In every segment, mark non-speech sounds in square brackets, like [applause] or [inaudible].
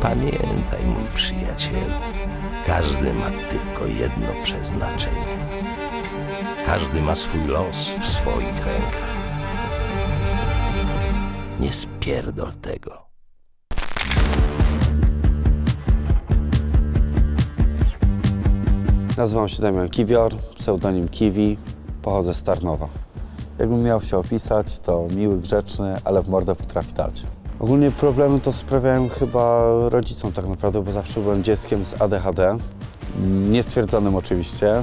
Pamiętaj, mój przyjacielu, każdy ma tylko jedno przeznaczenie. Każdy ma swój los w swoich rękach. Nie spierdol tego. Nazywam się Damian Kiwior, pseudonim Kiwi, pochodzę z Tarnowa. Jakbym miał się opisać, to miły, grzeczny, ale w mordę potrafi dać. Ogólnie problemy to sprawiają chyba rodzicom tak naprawdę, bo zawsze byłem dzieckiem z ADHD. Niestwierdzonym oczywiście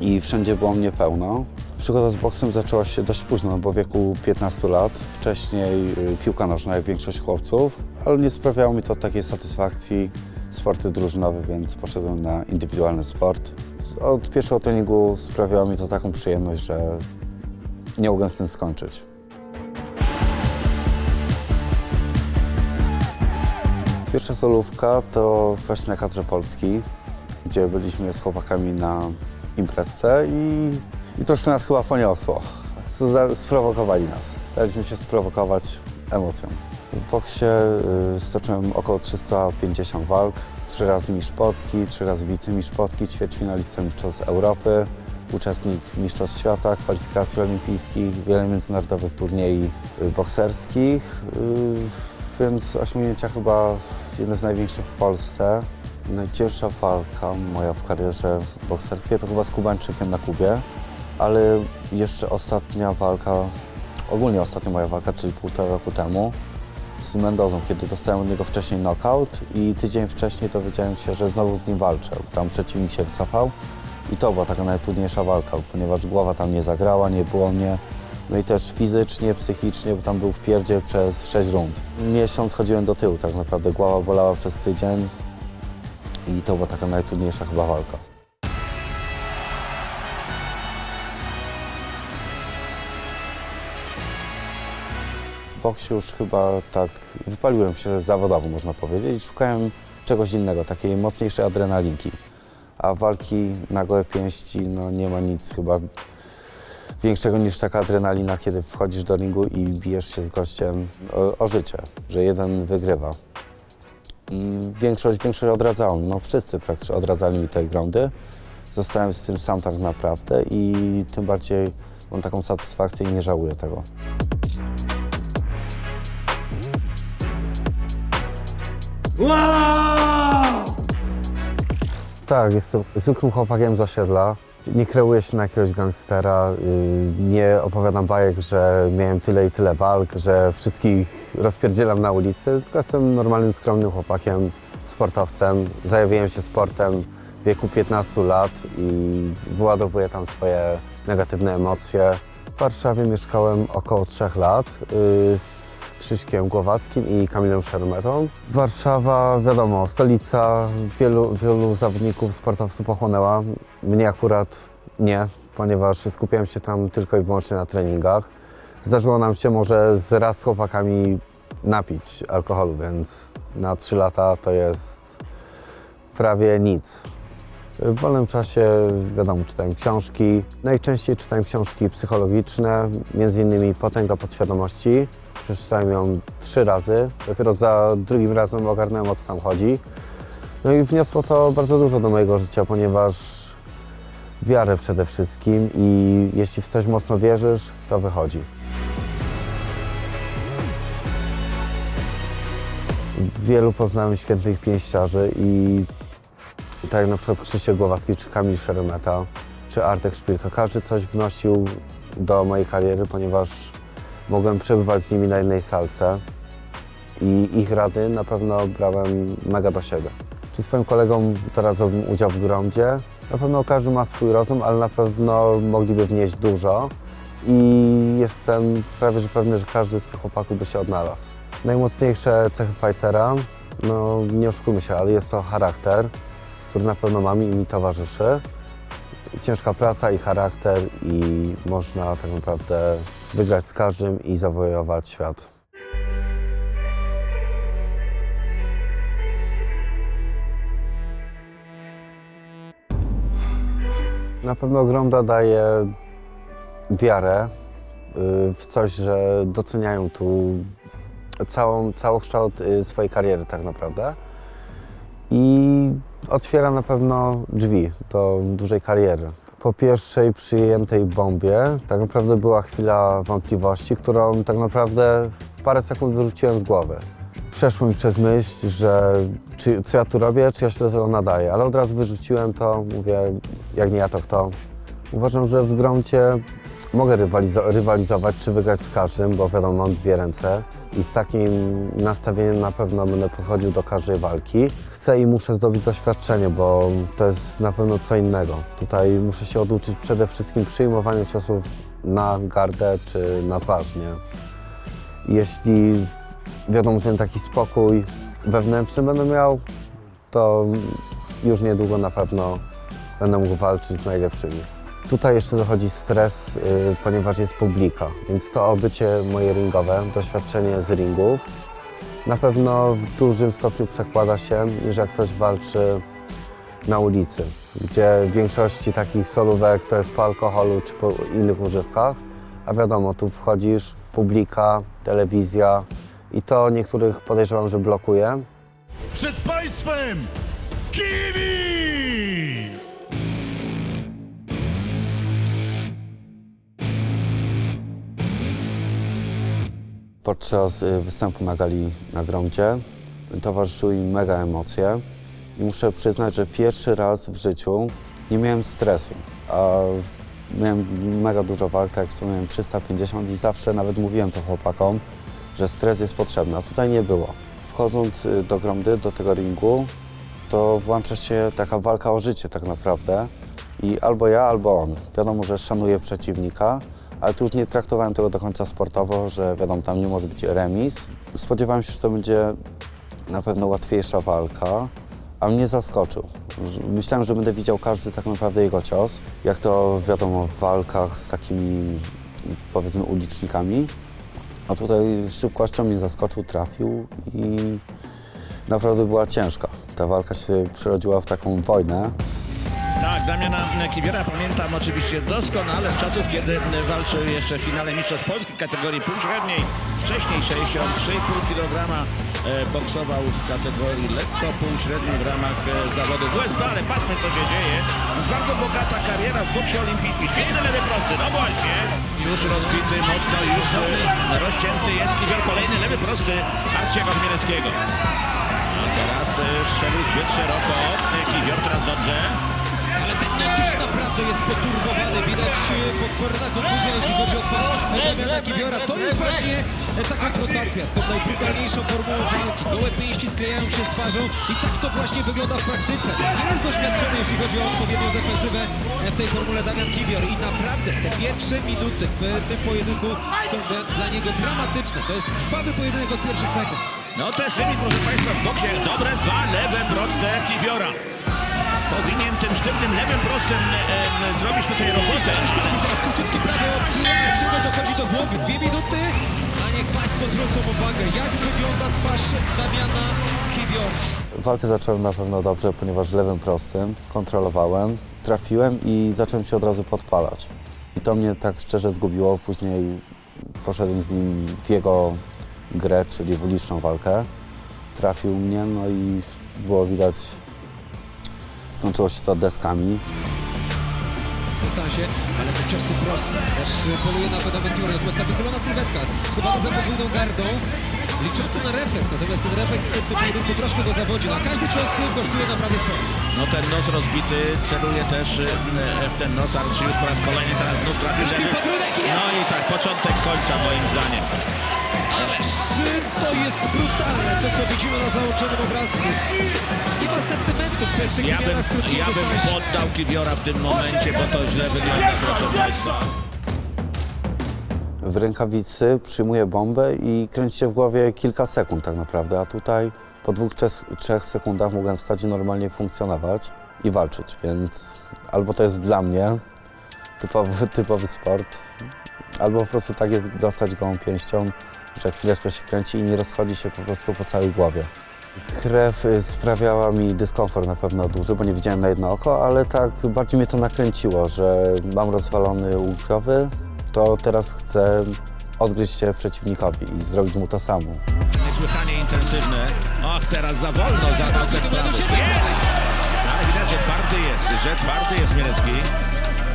i wszędzie było mnie pełno. Przygoda z boksem zaczęła się dość późno, bo w wieku 15 lat. Wcześniej y, piłka nożna, jak większość chłopców, ale nie sprawiało mi to takiej satysfakcji. Sporty drużynowe, więc poszedłem na indywidualny sport. Od pierwszego treningu sprawiało mi to taką przyjemność, że nie mogłem z tym skończyć. Pierwsza solówka to właśnie na kadrze Polski, gdzie byliśmy z chłopakami na imprezce i, i troszkę nas chyba poniosło. Sprowokowali nas. Daliśmy się sprowokować emocją. W boksie y, stoczyłem około 350 walk, trzy razy mistrz Polski, trzy razy wicemistrz Polski, ćwierćfinalista Mistrzostw Europy, uczestnik Mistrzostw Świata, kwalifikacji olimpijskich, wiele międzynarodowych turniej y, bokserskich, y, więc osiągnięcia chyba jedne z największych w Polsce. Najcięższa walka moja w karierze w bokserstwie to chyba z Kubańczykiem na Kubie, ale jeszcze ostatnia walka, ogólnie ostatnia moja walka, czyli półtora roku temu, z Mendozą, kiedy dostałem od niego wcześniej knockout i tydzień wcześniej dowiedziałem się, że znowu z nim walczę. Tam przeciwnik się wycofał i to była taka najtrudniejsza walka, ponieważ głowa tam nie zagrała, nie było mnie. No i też fizycznie, psychicznie, bo tam był w pierdzie przez 6 rund. Miesiąc chodziłem do tyłu tak naprawdę, głowa bolała przez tydzień i to była taka najtrudniejsza chyba walka. W boksie już chyba tak wypaliłem się zawodowo, można powiedzieć. Szukałem czegoś innego, takiej mocniejszej adrenalinki. A walki na gołe pięści, no nie ma nic chyba większego niż taka adrenalina, kiedy wchodzisz do ringu i bijesz się z gościem o, o życie, że jeden wygrywa. I większość, większość odradzała mi, no wszyscy praktycznie odradzali mi tej groundy. Zostałem z tym sam tak naprawdę i tym bardziej mam taką satysfakcję i nie żałuję tego. Tak, jestem zwykłym chłopakiem z osiedla. Nie kreuję się na jakiegoś gangstera, nie opowiadam bajek, że miałem tyle i tyle walk, że wszystkich rozpierdzielam na ulicy, tylko jestem normalnym, skromnym chłopakiem, sportowcem. Zajawiłem się sportem w wieku 15 lat i wyładowuję tam swoje negatywne emocje. W Warszawie mieszkałem około 3 lat z Krzyśkiem Głowackim i Kamilem Szermetą. Warszawa, wiadomo, stolica, wielu, wielu zawodników, sportowców pochłonęła. Mnie akurat nie, ponieważ skupiałem się tam tylko i wyłącznie na treningach. Zdarzyło nam się może z raz z chłopakami napić alkoholu, więc na 3 lata to jest prawie nic. W wolnym czasie, wiadomo, czytałem książki. Najczęściej czytałem książki psychologiczne, innymi Potęga Podświadomości. Przeczytałem ją trzy razy. Dopiero za drugim razem ogarnąłem, o co tam chodzi. No i wniosło to bardzo dużo do mojego życia, ponieważ wiarę przede wszystkim i jeśli w coś mocno wierzysz, to wychodzi. Wielu poznałem świetnych pięściarzy i tak jak na przykład Krzysiek Głowacki, czy Kamil Szeremeta, czy Artek Szpilka. Każdy coś wnosił do mojej kariery, ponieważ mogłem przebywać z nimi na jednej salce i ich rady na pewno brałem mega do siebie. Czy swoim kolegom doradzałbym udział w gromdzie? Na pewno każdy ma swój rozum, ale na pewno mogliby wnieść dużo i jestem prawie że pewny, że każdy z tych chłopaków by się odnalazł. Najmocniejsze cechy fightera, no nie oszukujmy się, ale jest to charakter, który na pewno mam i mi towarzyszy. Ciężka praca i charakter i można tak naprawdę wygrać z każdym i zawojować świat. Na pewno Gromda daje wiarę y, w coś, że doceniają tu całą, całokształt y, swojej kariery tak naprawdę. I otwiera na pewno drzwi do dużej kariery. Po pierwszej przyjętej bombie tak naprawdę była chwila wątpliwości, którą tak naprawdę w parę sekund wyrzuciłem z głowy. Przeszło mi przez myśl, że czy, co ja tu robię, czy ja się do tego nadaję, ale od razu wyrzuciłem to, mówię, jak nie ja, to kto. Uważam, że w gruncie mogę rywalizo- rywalizować czy wygrać z każdym, bo wiadomo, mam dwie ręce i z takim nastawieniem na pewno będę podchodził do każdej walki. Chcę i muszę zdobyć doświadczenie, bo to jest na pewno co innego. Tutaj muszę się oduczyć przede wszystkim przyjmowania ciosów na gardę czy na twarz, nie? Jeśli wiadomo, ten taki spokój wewnętrzny będę miał, to już niedługo na pewno będę mógł walczyć z najlepszymi. Tutaj jeszcze dochodzi stres, y, ponieważ jest publika, więc to obycie moje ringowe, doświadczenie z ringów na pewno w dużym stopniu przekłada się, niż jak ktoś walczy na ulicy, gdzie w większości takich solówek to jest po alkoholu czy po innych używkach, a wiadomo, tu wchodzisz, publika, telewizja i to niektórych podejrzewam, że blokuje. Przed Państwem Kiwi! Podczas y, występu na gali na Gromdzie towarzyszyły mi mega emocje i muszę przyznać, że pierwszy raz w życiu nie miałem stresu, a miałem mega dużo walk, tak jak wspomniałem, 350 i zawsze nawet mówiłem to chłopakom, że stres jest potrzebny, a tutaj nie było. Wchodząc y, do Gromdy, do tego ringu, to włącza się taka walka o życie tak naprawdę i albo ja, albo on. Wiadomo, że szanuję przeciwnika, ale tu już nie traktowałem tego do końca sportowo, że wiadomo, tam nie może być remis. Spodziewałem się, że to będzie na pewno łatwiejsza walka, a mnie zaskoczył. Myślałem, że będę widział każdy tak naprawdę jego cios, jak to wiadomo w walkach z takimi powiedzmy ulicznikami. A tutaj szybkością mnie zaskoczył, trafił i naprawdę była ciężka. Ta walka się przerodziła w taką wojnę. Tak, Damiana Kiwiora pamiętam oczywiście doskonale z czasów, kiedy walczył jeszcze w finale Mistrzostw Polski kategorii półśredniej. Wcześniej 63,5 kg e, boksował w kategorii lekko półśredniej w ramach e, zawodów WSB, ale patrzmy co się dzieje. Jest bardzo bogata kariera w boksie olimpijskim. Świetny lewy prosty, no właśnie. Już rozbity mocno, już e, rozcięty jest Kiwior. Kolejny lewy prosty Arciego Chmielewskiego. A teraz strzelił zbyt szeroko. Kiwior teraz dobrze. Naprawdę jest poturbowany. Widać e, potworna kontuzja, jeśli chodzi o twarz Damiana Kibiora. To jest właśnie e, ta konfrontacja z tą najbrutalniejszą formułą walki. Gołe pięści sklejają się z twarzą i tak to właśnie wygląda w praktyce. Jest doświadczony, jeśli chodzi o odpowiednią defensywę e, w tej formule Damian Kibior. I naprawdę te pierwsze minuty w tym pojedynku są dla niego dramatyczne. To jest krwawy pojedynek od pierwszych sekund. No to jest limit, proszę Państwa, w boksie. Dobre dwa lewe proste Kiwiora. Powinien tym sztywnym lewym prostym e, e, zrobić tutaj robotę. Trafił teraz króciutki prawy od Arczygo dochodzi do głowy. Dwie minuty, a niech Państwo zwrócą uwagę, jak wygląda twarz Damiana Kiwiora. Walkę zacząłem na pewno dobrze, ponieważ lewym prostym kontrolowałem, trafiłem i zacząłem się od razu podpalać. I to mnie tak szczerze zgubiło. Później poszedłem z nim w jego grę, czyli w uliczną walkę. Trafił mnie, no i było widać, skończyło się to deskami. Dystansie, ale te ciosy proste. Też y, poluje na to Kiwior. Natomiast ta wychylona sylwetka, schowana za podwójną gardą, liczący na refleks. Natomiast ten refleks w tym pojedynku troszkę go zawodzi. Na każdy cios kosztuje naprawdę sporo. No ten nos rozbity, celuje też e, w ten nos, Arczy już po raz kolejny teraz znów trafił Trafił podbródek i No jest! i tak, początek końca moim zdaniem. Ależ co widzimy na załączonym obrazku. Nie ma sentymentów w tych Ja bym, w krótkim ja bym dystansie. poddał Kiwiora w tym momencie, bo to źle wygląda, proszę Państwa. W rękawicy przyjmuję bombę i kręci się w głowie kilka sekund tak naprawdę, a tutaj po dwóch, trzech, trzech sekundach mogłem wstać i normalnie funkcjonować i walczyć, więc albo to jest dla mnie typowy, typowy sport, albo po prostu tak jest dostać gołą pięścią, że chwileczkę się kręci i nie rozchodzi się po prostu po całej głowie. Krew y, sprawiała mi dyskomfort na pewno duży, bo nie widziałem na jedno oko, ale tak bardziej mnie to nakręciło, że mam rozwalony łódkowy, to teraz chcę odgryźć się przeciwnikowi i zrobić mu to samo. Niesłychanie intensywny. Och, teraz za wolno ten prawy. Jest! Ale widać, że twardy jest, że twardy jest Mielecki.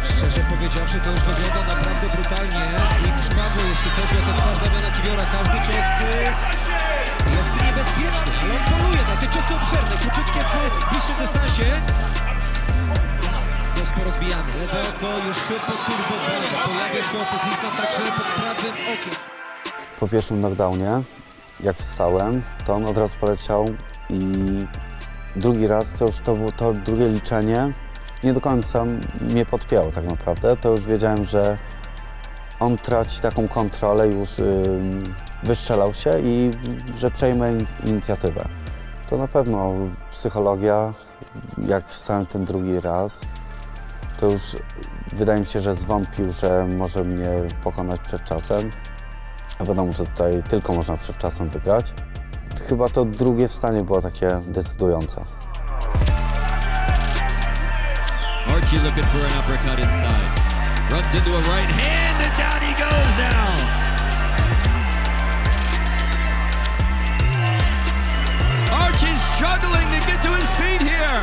Szczerze powiedziawszy, to już wygląda naprawdę brutalnie i krwawo, jeśli chodzi o tę twarz Damiana Kiwiora. Każdy cios y, jest niebezpieczny, ale on poluje na te ciosy obszerne, króciutkie w bliższym dystansie. No, sporo zbijany. Lewe oko już poturbowane. Pojawia się opuchlizna także pod prawym okiem. Po pierwszym knockdownie, jak wstałem, to on od razu poleciał i drugi raz, to już to było to drugie liczenie, nie do końca mnie podpięło tak naprawdę. To już wiedziałem, że on traci taką kontrolę, już ym, wystrzelał się i że przejmę in- inicjatywę. To na pewno psychologia, jak wstałem ten drugi raz, to już wydaje mi się, że zwątpił, że może mnie pokonać przed czasem. A Wiadomo, że tutaj tylko można przed czasem wygrać. Chyba to drugie wstanie było takie decydujące. Archie looking for an uppercut inside. Runs into a right hand and down he goes down. Archie's struggling to get to his feet here.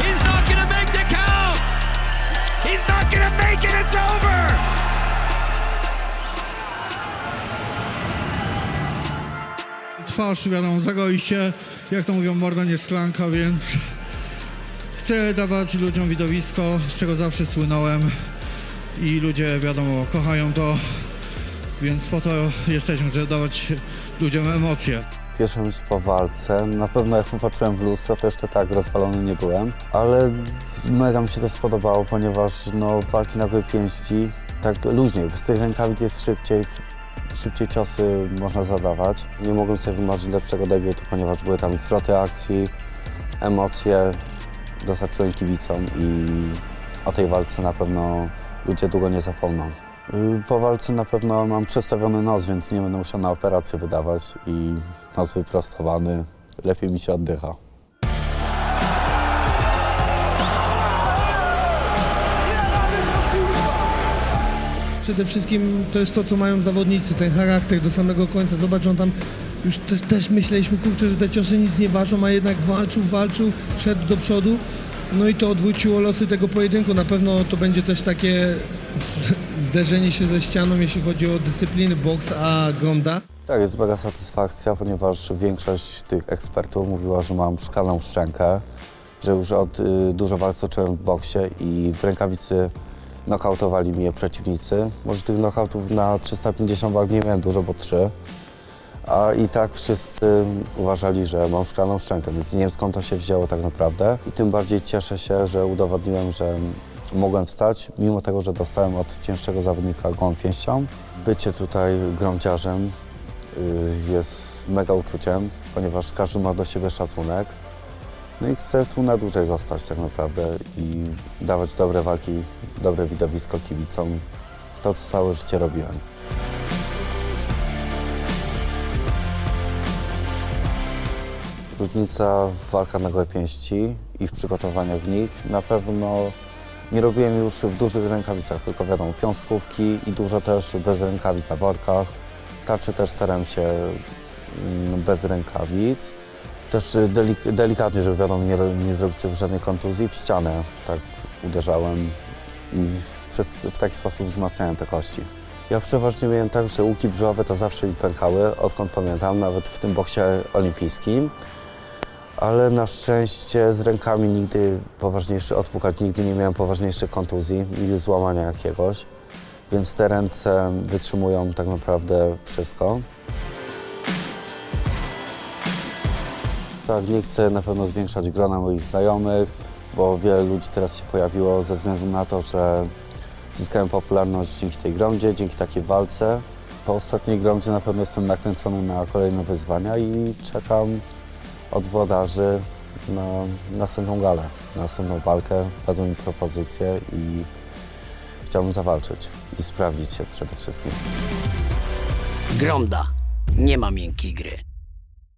He's not going to make the count. He's not going to make it. It's over. Twarz, wiadomo, zagoi się, jak to mówią, morda nie szklanka, więc chcę dawać ludziom widowisko, z czego zawsze słynąłem i ludzie, wiadomo, kochają to, więc po to jesteśmy, żeby dawać ludziom emocje. Pierwsza myśl po walce, na pewno jak popatrzyłem w lustro, to jeszcze tak rozwalony nie byłem, ale mega mi się to spodobało, ponieważ no, walki na pięści tak luźniej, bez tych rękawic jest szybciej, szybciej ciosy można zadawać. Nie mogłem sobie wymarzyć lepszego debiutu, ponieważ były tam zwroty akcji, emocje, dostarczyłem kibicom i o tej walce na pewno ludzie długo nie zapomną. Y, Po walce na pewno mam przestawiony nos, więc nie będę musiał na operację wydawać i nos wyprostowany, lepiej mi się oddycha. Przede wszystkim to jest to, co mają zawodnicy, ten charakter do samego końca. Zobacz, on tam już też, też myśleliśmy, kurczę, że te ciosy nic nie ważą, a jednak walczył, walczył, szedł do przodu. No i to odwróciło losy tego pojedynku. Na pewno to będzie też takie [laughs] zderzenie się ze ścianą, jeśli chodzi o dyscypliny boks a gronda. Tak, jest mega satysfakcja, ponieważ większość tych ekspertów mówiła, że mam szklaną szczękę, że już od y, dużo walk toczyłem w boksie i w rękawicy nokautowali mnie przeciwnicy. Może tych nokautów na 350 walk nie miałem dużo, bo trzy. A i tak wszyscy uważali, że mam szklaną szczękę, więc nie wiem skąd to się wzięło tak naprawdę. I tym bardziej cieszę się, że udowodniłem, że mogłem wstać, mimo tego, że dostałem od cięższego zawodnika gołą pięścią. Bycie tutaj gromdziarzem y, jest mega uczuciem, ponieważ każdy ma do siebie szacunek. No i chcę tu na dłużej zostać tak naprawdę i dawać dobre walki, dobre widowisko kibicom. To, co całe życie robiłem. Różnica w walkach na gołe pięści i w przygotowaniach w nich na pewno nie robiłem już w dużych rękawicach, tylko wiadomo, piąstkówki i dużo też bez rękawic na workach. Tarczy też starałem się mm, bez rękawic. Też delik delikatnie, żeby wiadomo, nie, nie zrobić sobie żadnej kontuzji. W ścianę tak uderzałem i w, w taki sposób wzmacniałem te kości. Ja przeważnie miałem tak, że łuki brzuchowe to zawsze mi pękały, odkąd pamiętam, nawet w tym boksie olimpijskim. Ale na szczęście z rękami nigdy poważniejszy odpukać, nigdy nie miałem poważniejszych kontuzji, nigdy złamania jakiegoś. Więc te ręce wytrzymują tak naprawdę wszystko. Tak, nie chcę na pewno zwiększać grona moich znajomych, bo wiele ludzi teraz się pojawiło ze względu na to, że zyskałem popularność dzięki tej grondzie, dzięki takiej walce. Po ostatniej grondzie na pewno jestem nakręcony na kolejne wyzwania i czekam od włodarzy na następną galę, na następną walkę. Dadzą mi propozycję i chciałbym zawalczyć i sprawdzić się przede wszystkim. Gronda. Nie ma miękkiej gry.